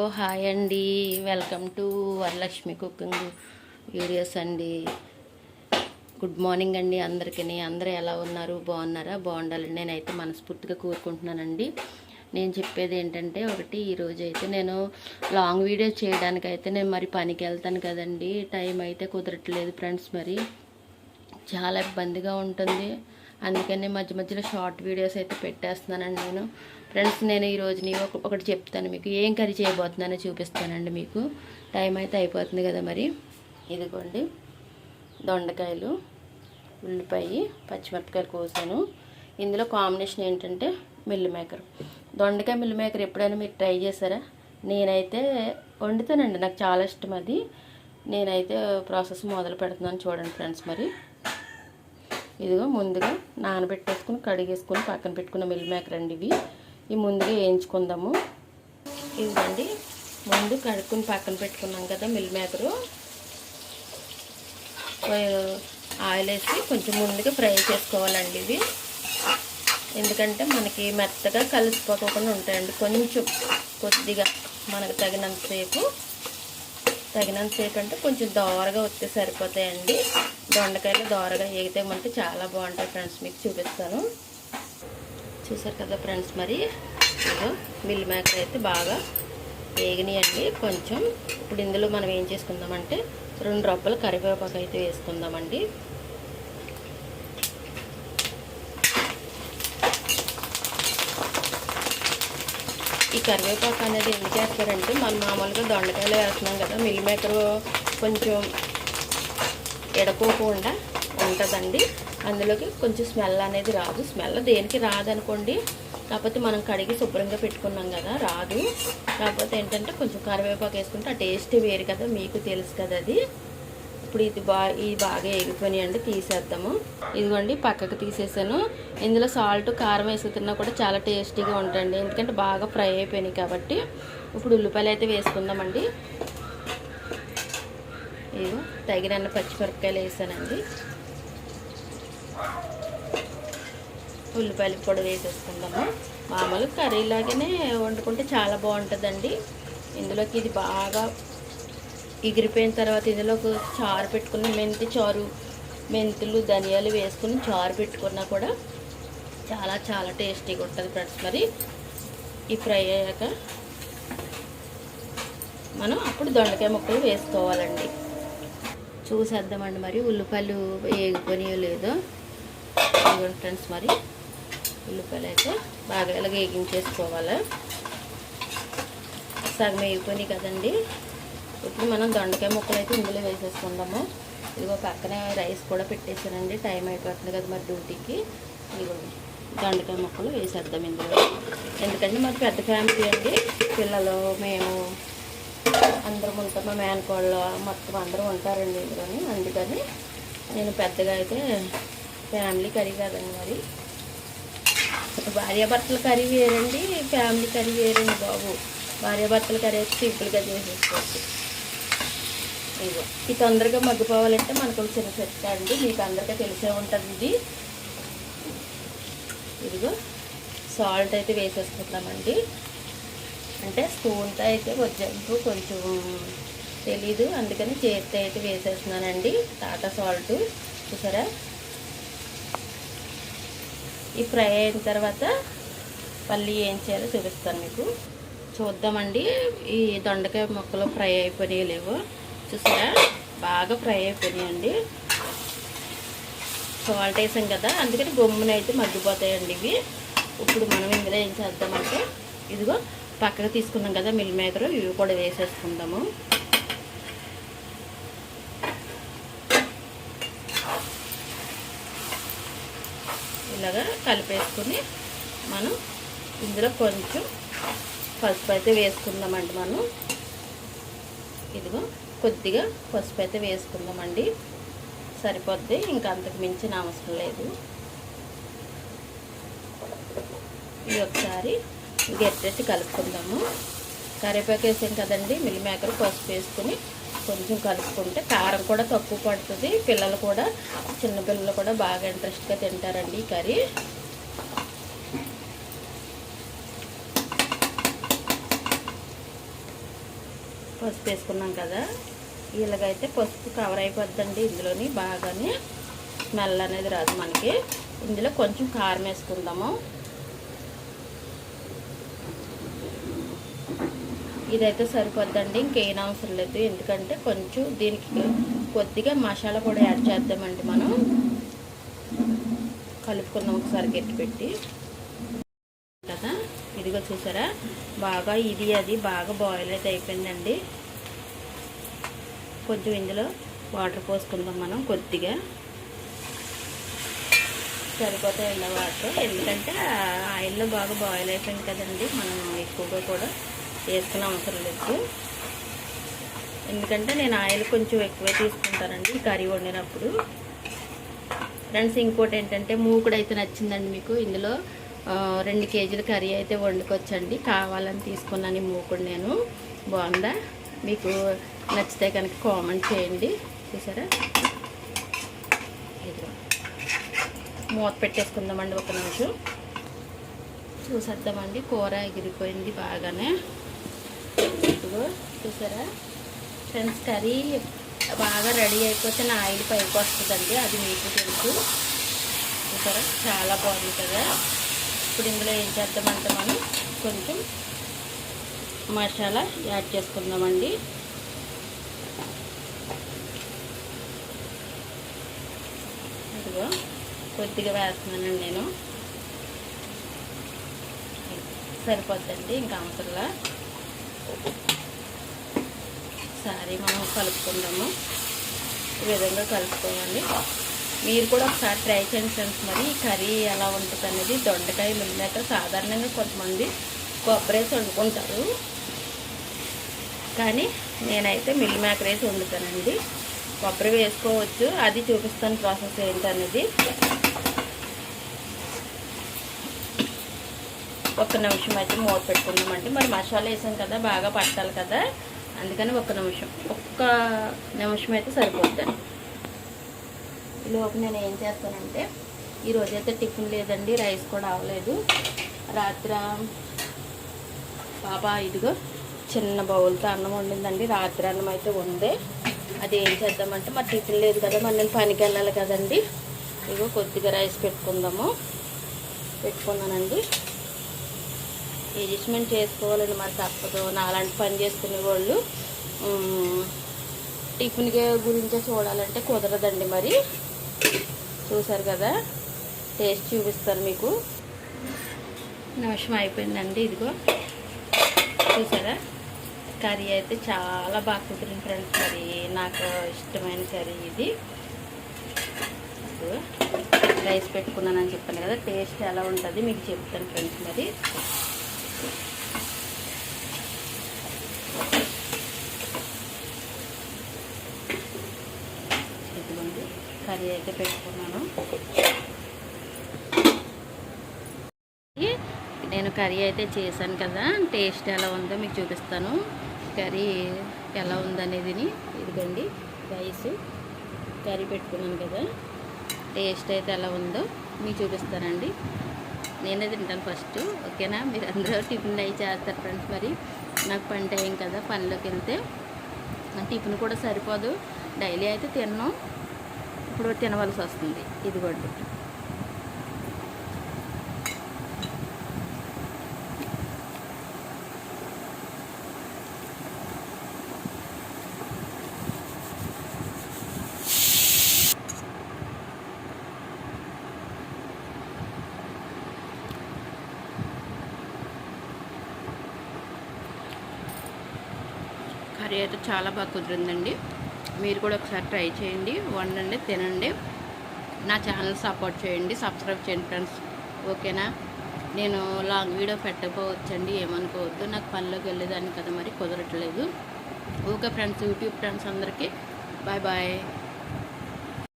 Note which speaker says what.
Speaker 1: ఓ hi అండి. Welcome to Varalakshmi cooking videos అండి. Good morning అండి అందరికీ అందరూ ఎలా ఉన్నారు? బాగున్నారా? బాగుండాలి నేనైతే మనస్ఫూర్తిగా కోరుకుంటున్నానండి. నేను చెప్పేది ఏంటంటే ఒకటి ఈరోజు అయితే నేను లాంగ్ వీడియో చేయడానికి అయితే నేను మరి పనికి వెళ్తాను కదండి. టైం అయితే కుదరట్లేదు ఫ్రెండ్స్ మరి. చాలా ఇబ్బందిగా ఉంటుంది. అందుకని మధ్య మధ్యలో షార్ట్ వీడియోస్ అయితే పెట్టేస్తున్నానండి నేను. ఫ్రెండ్స్ నేను ఈరోజు నీ ఒక- ఒకటి చెప్తాను మీకు. ఏం కర్రీ చేయబోతున్నానో చూపిస్తానండి మీకు. టైం అయితే అయిపోతుంది కదా మరి. ఇదిగోండి. దొండకాయలు ఉల్లిపాయ పచ్చిమిరపకాయలు కోసాను. ఇందులో కాంబినేషన్ ఏంటంటే మిల్లు మేకర్ దొండకాయ మిల్లు మేకర్ ఎప్పుడైనా మీరు ట్రై చేశారా? నేనైతే వండుతానండి. నాకు చాలా ఇష్టం అది. నేనైతే ప్రాసెస్ మొదలు పెడుతున్నాను చూడండి ఫ్రెండ్స్ మరి. ఇదిగో ముందుగా నానబెట్టేసుకుని కడిగేసుకుని పక్కన పెట్టుకున్న మిల్ మేకర్ అండి ఇవి. ఇవి ముందుగా వేయించుకుందాము. ఇవ్వండి ముందు కడుక్కుని పక్కన పెట్టుకున్నాం కదా మిల్ మేకరు. ఆయిల్ వేసి కొంచెం ముందుగా ఫ్రై చేసుకోవాలండి ఇవి. ఎందుకంటే మనకి మెత్తగా కలిసిపోకుండా ఉంటాయండి. కొంచెం కొద్దిగా మనకు తగినంతసేపు తగినంతసేపు అంటే కొంచెం దోరగా వస్తే సరిపోతాయండి. దొండకాయలు దోరగా ఏగితే మనకి చాలా బాగుంటాయి ఫ్రెండ్స్. మీకు చూపిస్తాను. చూసారు కదా ఫ్రెండ్స్ మరి. ఇదో మిల్ మేకర్ అయితే బాగా వేగినాయండి కొంచెం ఇప్పుడు ఇందులో మనం ఏం చేసుకుందామంటే రెండు రొప్పలు కరివేపాకు అయితే వేసుకుందామండి. ఈ కరివేపాకు అనేది ఎందుకు వేస్తారంటే మనం మామూలుగా దొండకాయలు వేస్తున్నాం కదా మిల్ మేకర్ కొంచెం ఎడకోకుండా ఉంటుందండి. అందులోకి కొంచెం స్మెల్ అనేది రాదు. స్మెల్ దేనికి రాదనుకోండి కాకపోతే మనం కడిగి శుభ్రంగా పెట్టుకున్నాం కదా రాదు. కాకపోతే ఏంటంటే కొంచెం కరివేపాకు వేసుకుంటే ఆ టేస్ట్ వేరు కదా మీకు తెలుసు కదా అది. ఇప్పుడు ఇది బా ఇది బాగా ఎగిపోయినాయండి తీసేద్దాము. ఇదిగోండి పక్కకు తీసేసాను. ఇందులో సాల్ట్ కారం వేసుకున్నా కూడా చాలా టేస్టీగా ఉంటుంది ఎందుకంటే బాగా ఫ్రై అయిపోయినాయి కాబట్టి. ఇప్పుడు ఉల్లిపాయలు అయితే వేసుకుందామండి. ఇదిగో తగినన్న పచ్చిమిరపకాయలు వేసానండి. ఉల్లిపాయలు కూడా వేసేసుకుందాము. మామూలు కర్రీలాగానే వండుకుంటే చాలా బాగుంటుందండి. ఇందులోకి ఇది బాగా ఎగిరిపోయిన తర్వాత ఇందులో చారు పెట్టుకుని మెంతి చారు మెంతులు ధనియాలు వేసుకుని చారు పెట్టుకున్నా కూడా చాలా చాలా టేస్టీగా ఉంటుంది ఫ్రెండ్స్. మరి ఈ ఫ్రై అయ్యాక మనం అప్పుడు దొండకాయ ముక్కలు వేసుకోవాలండి. చూసేద్దామండి మరి ఉల్లిపాయలు వేగిపోయినాయో లేదో. ఫ్రెండ్స్ మరి. ఉల్లిపాయలు అయితే బాగా ఇలాగ వేగించేసుకోవాలి. సగం వేగిపోయినాయి కదండి. ఇప్పుడు మనం దొండకాయ ముక్కలు అయితే ఇందులో వేసేసుకుందాము. ఇదిగో పక్కనే రైస్ కూడా పెట్టేసానండి టైం అయిపోతుంది కదా మరి డ్యూటీకి. ఇదిగో దొండకాయ ముక్కలు వేసేద్దాం ఇందులో. ఎందుకంటే మాకు పెద్ద ఫ్యామిలీ అండి. పిల్లలు మేము అందరం ఉంటాం. మా మేనకోళ్ళు మొత్తం అందరూ ఉంటారండి ఇందులోని. అందుకని నేను పెద్దగా అయితే ఫ్యామిలీ కర్రీ కదండి మరి. భార్యాభర్తల కర్రీ వేరండి ఫ్యామిలీ కర్రీ వేరండి బాబు. భార్యాభర్తల కర్రీ అయితే సింపుల్గా చేసేసుకోవచ్చు. ఇదిగో ఇది తొందరగా మగ్గిపోవాలంటే మనకు చిన్న చెట్టు అండి మీకు అందరికీ తెలిసే ఉంటుంది ఇది ఇదిగో సాల్ట్ అయితే వేసేసుకుందామండి. అంటే స్పూన్తో అయితే వజ్జంపు కొంచెం తెలీదు అందుకని చేతితో అయితే వేసేస్తున్నానండి. టాటా సాల్ట్ చూసారా? ఈ ఫ్రై అయిన తర్వాత మళ్ళీ ఏం చేయాలో చూపిస్తాను మీకు. చూద్దామండి. ఈ దొండకాయ ముక్కలు ఫ్రై అయిపోయినాయి లేవు చూసారా? బాగా ఫ్రై అయిపోయినాయండి. సాల్ట్ వేసాం కదా అందుకని గమ్మున అయితే మగ్గిపోతాయండి ఇవి. ఇప్పుడు మనం ఇందులో ఏం చేద్దామంటే ఇదిగో పక్కకు తీసుకున్నాం కదా మిల్ మేకర్ ఇవి కూడా వేసేసుకుందాము. ఇలాగా కలిపేసుకుని మనం ఇందులో కొంచెం పసుపు అయితే వేసుకుందామండి మనం. ఇదిగో కొద్దిగా పసుపు అయితే వేసుకుందామండి. సరిపోద్ది ఇంకా అంతకు మించిన అవసరం లేదు. ఇది ఒకసారి గట్టెట్టి కలుపుకుందాము. కరివేపాకు వేసాం కదండి మిల్ మేకర్ పసుపు వేసుకుని కొంచెం కలుపుకుంటే కారం కూడా తక్కువ పడుతుంది. పిల్లలు కూడా చిన్న పిల్లలు కూడా బాగా ఇంట్రెస్ట్గా తింటారండి ఈ కర్రీ. పసుపు వేసుకున్నాం కదా. వీళ్ళకైతే పసుపు కవర్ అయిపోద్దండి ఇందులోని బాగానే. స్మెల్ అనేది రాదు మనకి. ఇందులో కొంచెం కారం వేసుకుందాము. ఇదైతే సరిపోద్దండి ఇంకేం అవసరం లేదు. ఎందుకంటే కొంచెం దీనికి కొద్దిగా మసాలా కూడా యాడ్ చేద్దామండి మనం. కలుపుకుందాం ఒకసారి గట్టి పెట్టి. కదా ఇదిగో చూసారా? బాగా ఇది అది బాగా బాయిల్ అయితే అయిపోయిందండి. కొంచెం ఇందులో వాటర్ పోసుకుందాం మనం కొద్దిగా. సరిపోతాయండి వాటర్. ఎందుకంటే ఆయిల్లో బాగా బాయిల్ అయిపోయింది కదండి మనం ఎక్కువగా కూడా. వేసుకునే అవసరం లేదు. ఎందుకంటే నేను ఆయిల్ కొంచెం ఎక్కువే తీసుకుంటానండి కర్రీ వండినప్పుడు. ఫ్రెండ్స్ ఇంకోటి ఏంటంటే మూకుడు అయితే నచ్చిందండి మీకు. ఇందులో రెండు కేజీల కర్రీ అయితే వండుకొచ్చండి కావాలని తీసుకున్నాను ఈ మూకుడు నేను. బాగుందా? మీకు నచ్చితే కనుక కామెంట్ చేయండి. చూసారా? ఇదిగో. మూత పెట్టేసుకుందామండి ఒక నిమిషం. చూసేద్దామండి. కూర ఎగిరిపోయింది బాగానే. ఇదిగో చూసారా? ఫ్రెండ్స్ కర్రీ బాగా రెడీ అయిపోతే నా ఆయిల్ పైకి వస్తుందండి అది మీకు తెలుసు. చూసారా? చాలా బాగుంది కదా? ఇప్పుడు ఇందులో ఏం చేద్దామంటే మనం కొంచెం మసాలా యాడ్ చేసుకుందామండి. ఇదిగో కొద్దిగా వేస్తున్నానండి నేను. సరిపోద్దండి ఇంకా అవసరంలా. ఒకసారి మనం కలుపుకుందాము. ఈ విధంగా కలుపుకోవాలి. మీరు కూడా ఒకసారి ట్రై చేయండి ఫ్రెండ్స్. మరి ఈ కర్రీ ఎలా ఉంటుంది అనేది దొండకాయ మిల్లినాక సాధారణంగా కొంతమంది కొబ్బరి వేసి వండుకుంటారు. కానీ నేనైతే మిల్ మేకర్ వేసి వండుతానండి. కొబ్బరి వేసుకోవచ్చు. అది చూపిస్తాను ప్రాసెస్ ఏంటనేది. ఒక్క నిమిషం అయితే మూత పెట్టుకుందామండి. మరి మసాలా వేసాం కదా బాగా పట్టాలి కదా. అందుకని ఒక్క నిమిషం. ఒక్క నిమిషం అయితే సరిపోద్దండి ఈలోపు నేను ఏం చేస్తానంటే ఈరోజు అయితే టిఫిన్ లేదండి రైస్ కూడా అవ్వలేదు రాత్రి పాప ఇదిగో చిన్న బౌల్తో అన్నం వండిందండి. రాత్రి అన్నం అయితే ఉంది. అది ఏం చేద్దామంటే మరి టిఫిన్ లేదు కదా మరి నేను పనికి వెళ్ళాలి కదండి. ఇగో కొద్దిగా రైస్ పెట్టుకుందాము. పెట్టుకున్నానండి. అడ్జస్ట్మెంట్ చేసుకోవాలండి మరి తప్పదు. నాలాంటి పని చేసుకునే వాళ్ళు టిఫిన్ గురించే చూడాలంటే కుదరదండి మరి. చూసారు కదా? టేస్ట్ చూపిస్తారు మీకు. నిమిషం అయిపోయిందండి ఇదిగో. చూసారా కర్రీ అయితే చాలా బాగా కుదిరింది ఫ్రెండ్స్ మరి. నాకు ఇష్టమైన కర్రీ ఇది. రైస్ పెట్టుకున్నానని చెప్పాను కదా టేస్ట్ ఎలా ఉంటుంది మీకు చెప్తాను ఫ్రెండ్స్ మరి ఇదిగోండి కర్రీ అయితే పెట్టుకున్నాను. నేను కర్రీ అయితే చేశాను కదా టేస్ట్ ఎలా ఉందో మీకు చూపిస్తాను. కర్రీ ఎలా ఉందనేది ఇదిగోండి రైస్ కర్రీ పెట్టుకున్నాను కదా టేస్ట్ అయితే ఎలా ఉందో మీకు చూపిస్తానండి. నేనే తింటాను ఫస్ట్ ఓకేనా? మీరు అందరూ టిఫిన్ అయి చేస్తారు ఫ్రెండ్స్ మరి. నాకు పని టైం కదా పనిలోకి వెళ్తే. టిఫిన్ కూడా సరిపోదు. డైలీ అయితే తిన్నాం. ఇప్పుడు తినవలసి వస్తుంది. ఇదిగోండి. కర్రీ అయితే చాలా బాగా కుదిరిందండి. మీరు కూడా ఒకసారి ట్రై చేయండి వండండి తినండి. నా ఛానల్ సపోర్ట్ చేయండి సబ్స్క్రైబ్ చేయండి ఫ్రెండ్స్. ఓకేనా? నేను లాంగ్ వీడియో పెట్టకపోవచ్చండి ఏమనుకోవద్దు. నాకు పనిలోకి వెళ్ళేదాన్ని కదా మరి కుదరట్లేదు. ఓకే ఫ్రెండ్స్ యూట్యూబ్ ఫ్రెండ్స్ అందరికీ బాయ్ బాయ్.